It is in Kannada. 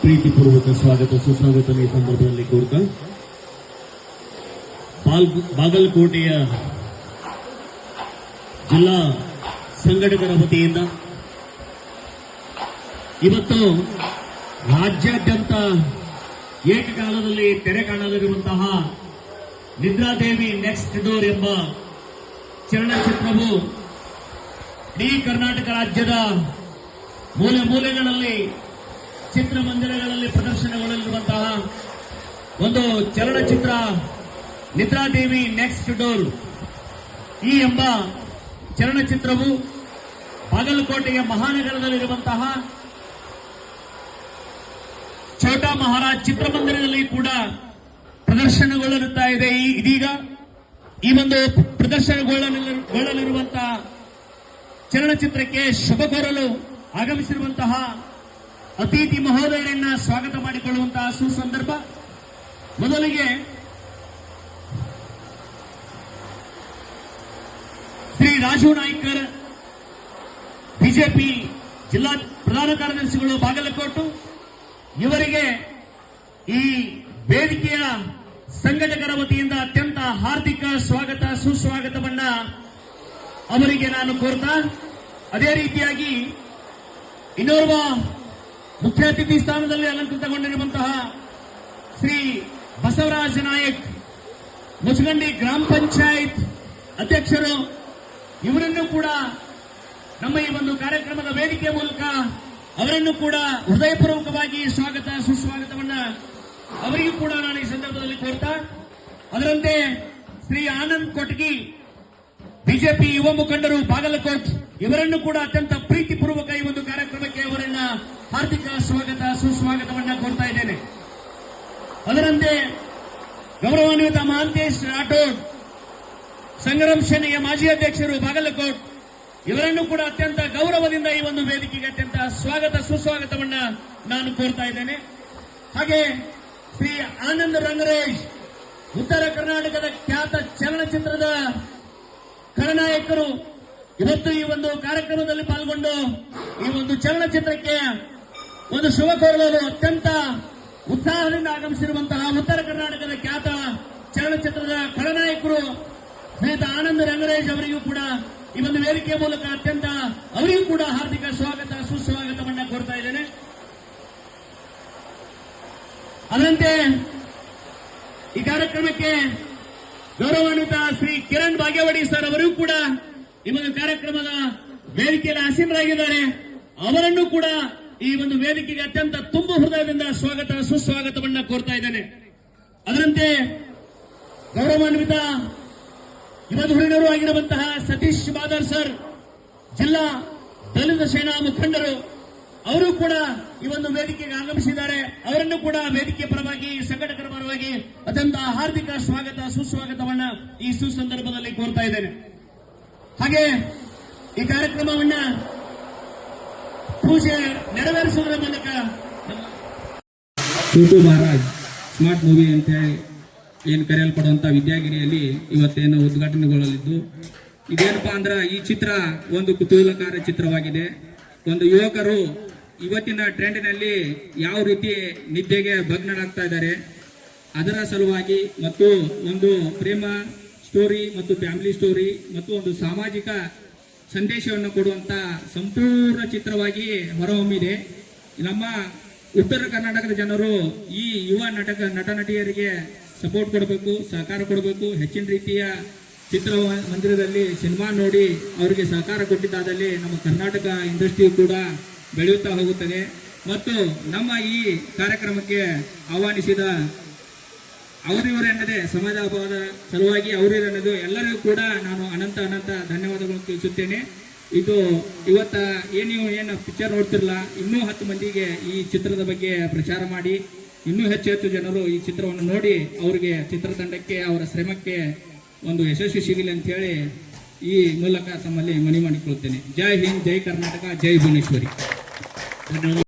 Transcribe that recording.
ಪ್ರೀತಿಪೂರ್ವಕ ಸ್ವಾಗತ ಸುಸ್ವಾಗತ ಈ ಸಂದರ್ಭದಲ್ಲಿ ಕೋರ್ತಾ ಬಾಗಲಕೋಟೆಯ ಜಿಲ್ಲಾ ಸಂಘಟಕರ ವತಿಯಿಂದ ಇವತ್ತು ರಾಜ್ಯಾದ್ಯಂತ ಏಕಕಾಲದಲ್ಲಿ ತೆರೆ ಕಾಣಲಿರುವಂತಹ ನಿದ್ರಾದೇವಿ ನೆಕ್ಸ್ಟ್ ಡೋರ್ ಎಂಬ ಚಲನಚಿತ್ರವು ಇಡೀ ಕರ್ನಾಟಕ ರಾಜ್ಯದ ಮೂಲೆ ಮೂಲೆಗಳಲ್ಲಿ ಚಿತ್ರಮಂದಿರಗಳಲ್ಲಿ ಪ್ರದರ್ಶನಗೊಳ್ಳಲಿರುವಂತಹ ಒಂದು ಚಲನಚಿತ್ರ ನಿದ್ರಾದೇವಿ ನೆಕ್ಸ್ಟ್ ಡೋರ್. ಈ ಎಂಬ ಚಲನಚಿತ್ರವು ಬಾಗಲಕೋಟೆಯ ಮಹಾನಗರದಲ್ಲಿರುವಂತಹ ಛೋಟಾ ಮಹಾರಾಜ್ ಚಿತ್ರಮಂದಿರದಲ್ಲಿ ಕೂಡ ಪ್ರದರ್ಶನಗೊಳ್ಳಲಿರುತ್ತಾ ಇದೆ. ಇದೀಗ ಈ ಒಂದು ಪ್ರದರ್ಶನಗೊಳ್ಳಲಿರುವಂತಹ ಚಲನಚಿತ್ರಕ್ಕೆ ಶುಭ ಕೋರಲು ಆಗಮಿಸಿರುವಂತಹ ಅತಿಥಿ ಮಹೋದಯರನ್ನ ಸ್ವಾಗತ ಮಾಡಿಕೊಳ್ಳುವಂತಹ ಸುಸಂದರ್ಭ. ಮೊದಲಿಗೆ ಶ್ರೀ ರಾಜು ನಾಯ್ಕರ್, ಬಿಜೆಪಿ ಜಿಲ್ಲಾ ಪ್ರಧಾನ ಕಾರ್ಯದರ್ಶಿಗಳು ಬಾಗಲಕೋಟು. ಇವರಿಗೆ ಈ ವೇದಿಕೆಯ ಸಂಘಟಕರ ವತಿಯಿಂದ ಅತ್ಯಂತ ಹಾರ್ದಿಕ ಸ್ವಾಗತ, ಸುಸ್ವಾಗತವನ್ನ ಅವರಿಗೆ ನಾನು ಕೋರ್ತಾ. ಅದೇ ರೀತಿಯಾಗಿ ಇನ್ನೋರ್ವ ಮುಖ್ಯ ಅತಿಥಿ ಸ್ಥಾನದಲ್ಲಿ ಅಲಂಕೃತಗೊಂಡಿರುವಂತಹ ಶ್ರೀ ಬಸವರಾಜ ನಾಯಕ್ ಮುಚಗಂಡಿ ಗ್ರಾಮ ಪಂಚಾಯತ್ ಅಧ್ಯಕ್ಷರು, ಇವರನ್ನು ಕೂಡ ನಮ್ಮ ಈ ಒಂದು ಕಾರ್ಯಕ್ರಮದ ವೇದಿಕೆ ಮೂಲಕ ಅವರನ್ನು ಕೂಡ ಹೃದಯಪೂರ್ವಕವಾಗಿ ಸ್ವಾಗತ, ಸುಸ್ವಾಗತವನ್ನ ಅವರಿಗೂ ಕೂಡ ನಾನು ಈ ಸಂದರ್ಭದಲ್ಲಿ ಕೋರ್ತಾ, ಅದರಂತೆ ಶ್ರೀ ಆನಂದ್ ಕೊಟ್ಗಿ, ಬಿಜೆಪಿ ಯುವ ಮುಖಂಡರು ಬಾಗಲಕೋಟ್, ಇವರನ್ನು ಕೂಡ ಅತ್ಯಂತ ಪ್ರೀತಿಪೂರ್ವಕ ಈ ಸ್ವಾಗತ ಸುಸ್ವಾಗತವನ್ನ ಕೋರ್ತಾ ಇದ್ದೇನೆ. ಅದರಂತೆ ಗೌರವಾನ್ವಿತ ಮಹಾಂತೇಶ್ ರಾಠೋಡ್ ಸಂಗ್ರಾಮ್ ಸೇನೆಯ ಮಾಜಿ ಅಧ್ಯಕ್ಷರು ಬಾಗಲಕೋಟ್, ಇವರನ್ನು ಕೂಡ ಅತ್ಯಂತ ಗೌರವದಿಂದ ಈ ಒಂದು ವೇದಿಕೆಗೆ ಅತ್ಯಂತ ಸ್ವಾಗತ, ಸುಸ್ವಾಗತವನ್ನ ನಾನು ಕೋರ್ತಾ ಇದ್ದೇನೆ. ಹಾಗೆ ಶ್ರೀ ಆನಂದ್ ರಂಗರೇಶ್ ಉತ್ತರ ಕರ್ನಾಟಕದ ಖ್ಯಾತ ಚಲನಚಿತ್ರದ ಖಳನಾಯಕರು, ಇವತ್ತು ಈ ಒಂದು ಕಾರ್ಯಕ್ರಮದಲ್ಲಿ ಪಾಲ್ಗೊಂಡು ಈ ಒಂದು ಚಲನಚಿತ್ರಕ್ಕೆ ಒಂದು ಶುಭ ಕೋರಲು ಅತ್ಯಂತ ಉತ್ಸಾಹದಿಂದ ಆಗಮಿಸಿರುವಂತಹ ಉತ್ತರ ಕರ್ನಾಟಕದ ಖ್ಯಾತ ಚಲನಚಿತ್ರದ ಖಳನಾಯಕರು ಶ್ರೀಯುತ ಆನಂದ್ ರಂಗರೇಶ್ ಅವರಿಗೂ ಕೂಡ ಈ ಒಂದು ವೇದಿಕೆ ಮೂಲಕ ಅತ್ಯಂತ ಅವರಿಗೂ ಕೂಡ ಹಾರ್ದಿಕ ಸ್ವಾಗತ ಸುಸ್ವಾಗತವನ್ನ ಕೋರ್ತಾ ಇದ್ದೇನೆ. ಅದರಂತೆ ಈ ಕಾರ್ಯಕ್ರಮಕ್ಕೆ ಗೌರವಾನ್ವಿತ ಶ್ರೀ ಕಿರಣ್ ಭಾಗ್ಯವಾಡಿ ಸರ್ ಅವರಿಗೂ ಕೂಡ ಈ ಒಂದು ಕಾರ್ಯಕ್ರಮದ ವೇದಿಕೆಯಲ್ಲಿ ಆಸೀನರಾಗಿದ್ದಾರೆ. ಅವರನ್ನು ಕೂಡ ಈ ಒಂದು ವೇದಿಕೆಗೆ ಅತ್ಯಂತ ತುಂಬ ಹೃದಯದಿಂದ ಸ್ವಾಗತ, ಸುಸ್ವಾಗತವನ್ನ ಕೋರ್ತಾ ಇದ್ದೇನೆ. ಅದರಂತೆ ಗೌರವಾನ್ವಿತ ಯುವಧುರಿಣರು ಆಗಿರುವಂತಹ ಸತೀಶ್ ಬಾದರ್ ಸರ್, ಜಿಲ್ಲಾ ದಲಿತ ಸೇನಾ ಮುಖಂಡರು, ಅವರು ಕೂಡ ಈ ಒಂದು ವೇದಿಕೆಗೆ ಆಗಮಿಸಿದ್ದಾರೆ. ಅವರನ್ನು ಕೂಡ ವೇದಿಕೆ ಪರವಾಗಿ, ಸಂಘಟಕರ ಪರವಾಗಿ ಅತ್ಯಂತ ಹಾರ್ದಿಕ ಸ್ವಾಗತ, ಸುಸ್ವಾಗತವನ್ನ ಈ ಸುಸಂದರ್ಭದಲ್ಲಿ ಕೋರ್ತಾ ಇದ್ದೇನೆ. ಹಾಗೆ ಈ ಕಾರ್ಯಕ್ರಮವನ್ನ ಪೂಜೆ ನೆರವೇರಿಸುವುದರ ಮೂಲಕ ಮಹಾರಾಜ್ ಸ್ಮಾರ್ಟ್ ಮೂವಿ ಅಂತ ಏನು ಕರೆಯಲ್ಪಡುವಂಥ ವಿದ್ಯಾಗಿರಿಯಲ್ಲಿ ಇವತ್ತೇನು ಉದ್ಘಾಟನೆಗೊಳ್ಳಲಿದ್ದು, ಇದೇನಪ್ಪ ಅಂದ್ರೆ ಈ ಚಿತ್ರ ಒಂದು ಕುತೂಹಲಕಾರ ಚಿತ್ರವಾಗಿದೆ. ಒಂದು ಯುವಕರು ಇವತ್ತಿನ ಟ್ರೆಂಡ್ನಲ್ಲಿ ಯಾವ ರೀತಿ ನಿದ್ದೆಗೆ ಭಗ್ನರಾಗ್ತಾ ಇದ್ದಾರೆ, ಅದರ ಸಲುವಾಗಿ ಮತ್ತು ಒಂದು ಪ್ರೇಮ ಸ್ಟೋರಿ ಮತ್ತು ಫ್ಯಾಮಿಲಿ ಸ್ಟೋರಿ ಮತ್ತು ಒಂದು ಸಾಮಾಜಿಕ ಸಂದೇಶವನ್ನು ಕೊಡುವಂತ ಸಂಪೂರ್ಣ ಚಿತ್ರವಾಗಿ ಹೊರಹೊಮ್ಮಿದೆ. ನಮ್ಮ ಉತ್ತರ ಕರ್ನಾಟಕದ ಜನರು ಈ ಯುವ ನಟಕ ನಟ ನಟಿಯರಿಗೆ ಸಪೋರ್ಟ್ ಕೊಡಬೇಕು, ಸಹಕಾರ ಕೊಡಬೇಕು. ಹೆಚ್ಚಿನ ರೀತಿಯ ಚಿತ್ರ ಮಂದಿರದಲ್ಲಿ ಸಿನಿಮಾ ನೋಡಿ ಅವರಿಗೆ ಸಹಕಾರ ಕೊಟ್ಟಿದ್ದಾದಲ್ಲಿ ನಮ್ಮ ಕರ್ನಾಟಕ ಇಂಡಸ್ಟ್ರಿ ಕೂಡ ಬೆಳೆಯುತ್ತಾ ಹೋಗುತ್ತದೆ. ಮತ್ತು ನಮ್ಮ ಈ ಕಾರ್ಯಕ್ರಮಕ್ಕೆ ಆಹ್ವಾನಿಸಿದ ಅವರಿವರೆನ್ನದೆ ಸಮಾಜ ಹಬ್ಬದ ಸಲುವಾಗಿ ಅವರಿವರೆನ್ನದು ಎಲ್ಲರಿಗೂ ಕೂಡ ನಾನು ಅನಂತ ಅನಂತ ಧನ್ಯವಾದಗಳನ್ನು ತಿಳಿಸುತ್ತೇನೆ. ಇದು ಇವತ್ತ ಏನು ಏನು ಪಿಕ್ಚರ್ ನೋಡ್ತಿರಲ್ಲ ಇನ್ನೂ ಹತ್ತು ಮಂದಿಗೆ ಈ ಚಿತ್ರದ ಬಗ್ಗೆ ಪ್ರಚಾರ ಮಾಡಿ, ಇನ್ನೂ ಹೆಚ್ಚು ಹೆಚ್ಚು ಜನರು ಈ ಚಿತ್ರವನ್ನು ನೋಡಿ ಅವರಿಗೆ ಚಿತ್ರತಂಡಕ್ಕೆ, ಅವರ ಶ್ರಮಕ್ಕೆ ಒಂದು ಯಶಸ್ವಿ ಸಿಗಲಿ ಅಂತ ಹೇಳಿ ಈ ಮೂಲಕ ತಮ್ಮಲ್ಲಿ ಮನವಿ ಮಾಡಿಕೊಳ್ಳುತ್ತೇನೆ ಜೈ ಹಿಂದ್, ಜೈ ಕರ್ನಾಟಕ, ಜೈ ಭುವನೇಶ್ವರಿ. ಧನ್ಯವಾದ.